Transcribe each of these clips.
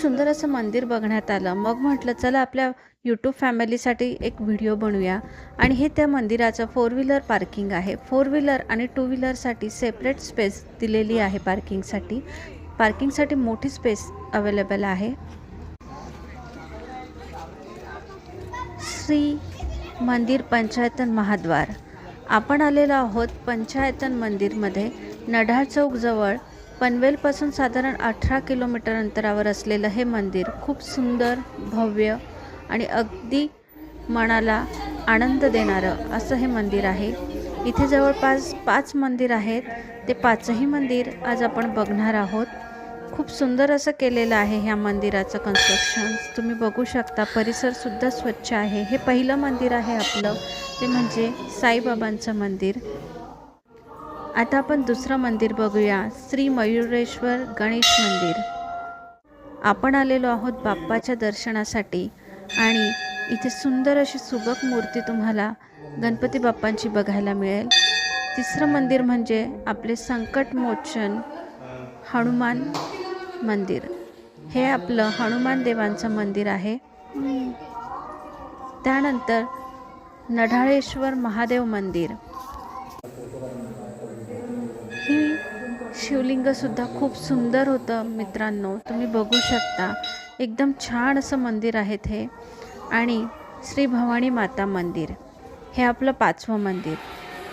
सुंदर असं मंदिर बघण्यात आलं. मग म्हटलं चला आपल्या यूट्यूब फॅमिलीसाठी एक व्हिडिओ बनवूया. आणि हे त्या मंदिराचं फोर व्हीलर पार्किंग आहे. फोर व्हीलर आणि टू व्हीलरसाठी सेपरेट स्पेस दिलेली आहे पार्किंगसाठी पार्किंगसाठी मोठी स्पेस अवेलेबल आहे. श्री मंदिर पंचायतन महाद्वार. आपण आलेलो आहोत पंचायतन मंदिरमध्ये. नढाळ चौकजवळ पनवेलपासून साधारण अठरा किलोमीटर अंतरावर असलेलं हे मंदिर खूप सुंदर भव्य आणि अगदी मनाला आनंद देणारं असं हे मंदिर आहे. इथे जवळपास पाच मंदिर आहेत. ते पाचही मंदिर आज आपण बघणार आहोत. खूप सुंदर असं केलेलं आहे ह्या मंदिराचं कन्स्ट्रक्शन तुम्ही बघू शकता परिसरसुद्धा स्वच्छ आहे. हे पहिलं मंदिर आहे आपलं. ते म्हणजे साईबाबांचं मंदिर. आता आपण दुसरं मंदिर बघूया. श्री मयुरेश्वर गणेश मंदिर. आपण आलेलो आहोत बाप्पाच्या दर्शनासाठी आणि इथे सुंदर अशी सुबक मूर्ती तुम्हाला गणपती बाप्पांची बघायला मिळेल. तिसरं मंदिर म्हणजे आपले संकटमोचन हनुमान मंदिर. हे आपलं हनुमान देवांचं मंदिर आहे. त्यानंतर नढाळेश्वर महादेव मंदिर. शिवलिंगसुद्धा खूप सुंदर होतं मित्रांनो. तुम्ही बघू शकता. एकदम छान असं मंदिर आहे हे आणि श्री भवानी माता मंदिर. हे आपलं पाचवं मंदिर.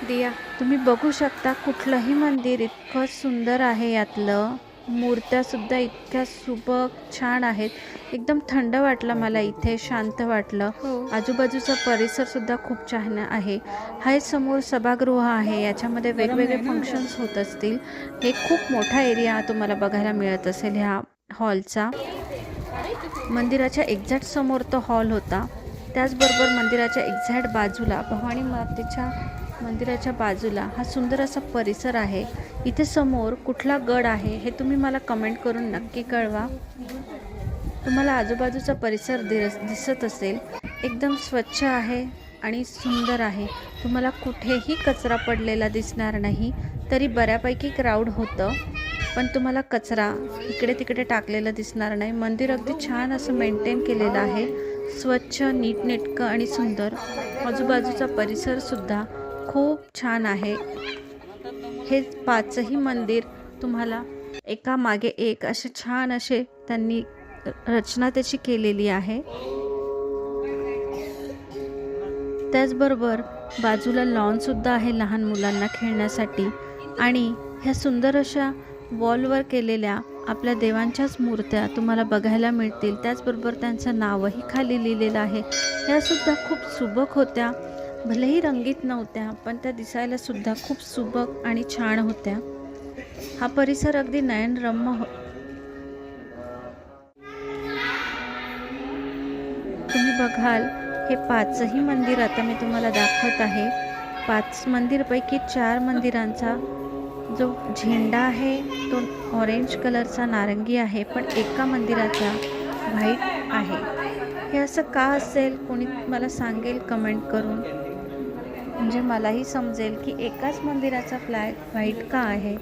दिया तुम्ही बघू शकता कुठलंही मंदिर इतकं सुंदर आहे यातलं. मूर्त्यासुद्धा इतक्या सुबक छान आहेत. एकदम थंड वाटलं मला इथे शांत वाटलं. आजूबाजूचा परिसरसुद्धा खूप छान आहे. हा एक समोर सभागृह आहे याच्यामध्ये वेगवेगळे फंक्शन्स होत असतील. हे खूप मोठा एरिया तुम्हाला बघायला मिळत असेल ह्या हॉलचा मंदिराच्या एक्झॅक्ट समोर तो हॉल होता. त्याचबरोबर मंदिराच्या एक्झॅक्ट बाजूला भवानी मातेच्या मंदिराच्या बाजूला हा सुंदर असा परिसर आहे. इथे समोर कुठला गड आहे हे तुम्ही मला कमेंट करून नक्की कळवा. तुम्हाला आजूबाजूचा परिसर दिस दिसत असेल. एकदम स्वच्छ आहे आणि सुंदर आहे. तुम्हाला कुठेही कचरा पडलेला दिसणार नाही. तरी बऱ्यापैकी क्राऊड होतं. पण तुम्हाला कचरा इकडे तिकडे टाकलेला दिसणार नाही. मंदिर अगदी छान असं मेंटेन केलेलं आहे. स्वच्छ नीटनेटकं आणि सुंदर. आजूबाजूचा परिसरसुद्धा खूप छान आहे. हे पाचही मंदिर तुम्हाला एका मागे एक असे छान असे त्यांनी रचना त्याची केलेली आहे. त्याचबरोबर बाजूला लॉनसुद्धा आहे लहान मुलांना खेळण्यासाठी. आणि ह्या सुंदर अशा वॉलवर केलेल्या आपल्या देवांच्याच मूर्त्या तुम्हाला बघायला मिळतील. त्याचबरोबर त्यांचं नावही खाली लिहिलेलं आहे. ह्यासुद्धा खूप सुबक होत्या. भलेही रंगीत नव्हत्या पण त्या दिसायला सुद्धा खूप सुबक आणि छान होत्या. हा परिसर अगदी नयनरम्य हो तुम्ही बघाल हे पाचही मंदिर आता मी तुम्हाला दाखवत आहे. पाच मंदिरपैकी चार मंदिरांचा जो झेंडा आहे तो ऑरेंज कलरचा नारंगी आहे पण एका मंदिराचा व्हाईट आहे. हे असं का असेल? कोणी मला सांगेल कमेंट करून? म्हणजे मलाही समजेल की एकाच मंदिराचा फ्लॅग व्हाईट का आहे.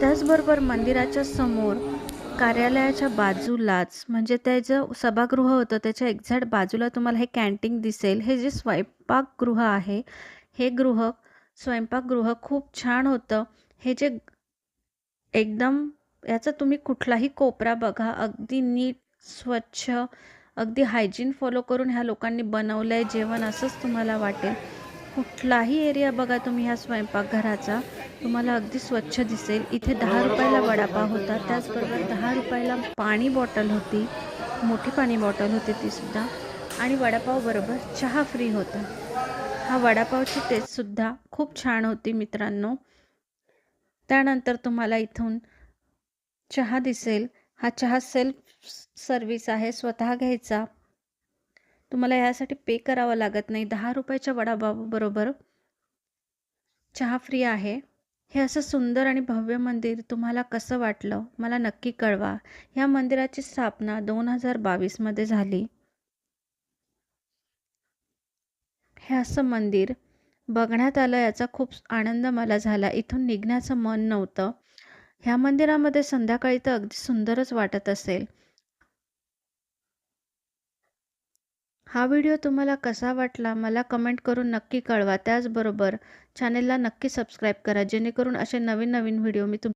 त्याचबरोबर मंदिराच्या समोर कार्यालयाच्या बाजूलाच म्हणजे त्याचं सभागृह होतं त्याच्या एक्झॅक्ट बाजूला तुम्हाला हे कॅन्टीन दिसेल. हे जे स्वयंपाकगृह आहे हे गृह स्वयंपाकगृह खूप छान होतं. हे जे एकदम याचा तुम्ही कुठलाही कोपरा बघा अगदी नीट स्वच्छ अगदी हायजीन फॉलो करून ह्या लोकांनी बनवलं आहे जेवण असंच तुम्हाला वाटेल. कुठलाही एरिया बघा तुम्ही ह्या स्वयंपाकघराचा तुम्हाला अगदी स्वच्छ दिसेल. इथे दहा रुपयाला वडापाव होता त्याचबरोबर दहा रुपयाला पाणी बॉटल होती मोठी पाणी बॉटल होती तीसुद्धा आणि वडापावबरोबर चहा फ्री होता. हा वडापावची टेस्टसुद्धा खूप छान होती मित्रांनो. त्यानंतर तुम्हाला इथून चहा दिसेल. हा चहा सेल्फ सर्विस आहे स्वतः घ्यायचा. तुम्हाला यासाठी पे करावं लागत नाही. दहा रुपयाच्या वडापावबरोबर चहा फ्री आहे. हे असं सुंदर आणि भव्य मंदिर तुम्हाला कसं वाटलं? मला नक्की कळवा. ह्या मंदिराची स्थापना दोन हजार बावीसमध्ये झाली. हे असं मंदिर बघण्यात आलं याचा खूप आनंद मला झाला. इथून निघण्याचं मन नव्हतं. ह्या मंदिरामध्ये संध्याकाळी तर अगदी सुंदरच वाटत असेल. हा व्हिडिओ तुम्हाला कसा वाटला मला कमेंट करून नक्की कळवा. त्याचबरोबर चॅनेलला नक्की सबस्क्राईब करा जेणेकरून असे नवीन नवीन व्हिडिओ मी तुम